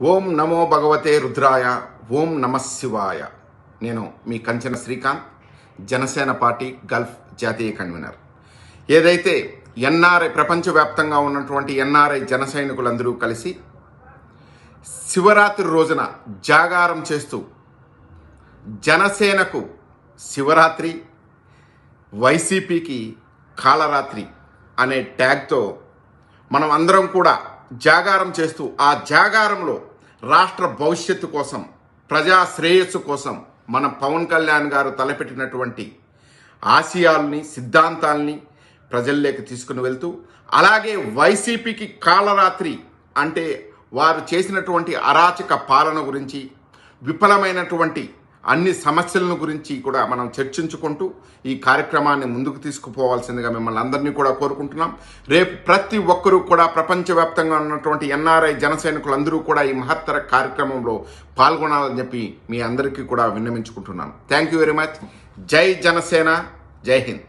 ఓం నమో భగవతే రుద్రాయ ఓం నమశివాయ నేను మీ కంచన శ్రీకాంత్ జనసేన పార్టీ గల్ఫ్ జాతీయ కన్వీనర్. ఏదైతే ఎన్ఆర్ఐ ప్రపంచవ్యాప్తంగా ఉన్నటువంటి ఎన్ఆర్ఐ జన సైనికులందరూ కలిసి శివరాత్రి రోజున జాగారం చేస్తూ జనసేనకు శివరాత్రి వైసీపీకి కాలరాత్రి అనే ట్యాగ్తో మనం అందరం కూడా జాగారం చేస్తూ ఆ జాగారంలో రాష్ట్ర భవిష్యత్తు కోసం ప్రజా శ్రేయస్సు కోసం మన పవన్ కళ్యాణ్ గారు తలపెట్టినటువంటి ఆశయాల్ని సిద్ధాంతాల్ని ప్రజల్లోకి తీసుకుని వెళ్తూ అలాగే వైసీపీకి కాలరాత్రి అంటే వారు చేసినటువంటి అరాచక పాలన గురించి విఫలమైనటువంటి అన్ని సమస్యలను గురించి కూడా మనం చర్చించుకుంటూ ఈ కార్యక్రమాన్ని ముందుకు తీసుకుపోవాల్సిందిగా మిమ్మల్ని అందరినీ కూడా కోరుకుంటున్నాం. రేపు ప్రతి ఒక్కరూ కూడా ప్రపంచవ్యాప్తంగా ఉన్నటువంటి ఎన్ఆర్ఐ జన సైనికులందరూ కూడా ఈ మహత్తర కార్యక్రమంలో పాల్గొనాలని చెప్పి మీ అందరికీ కూడా విన్నవించుకుంటున్నాను. థ్యాంక్ యూ వెరీ మచ్ జై జనసేన జై హింద్.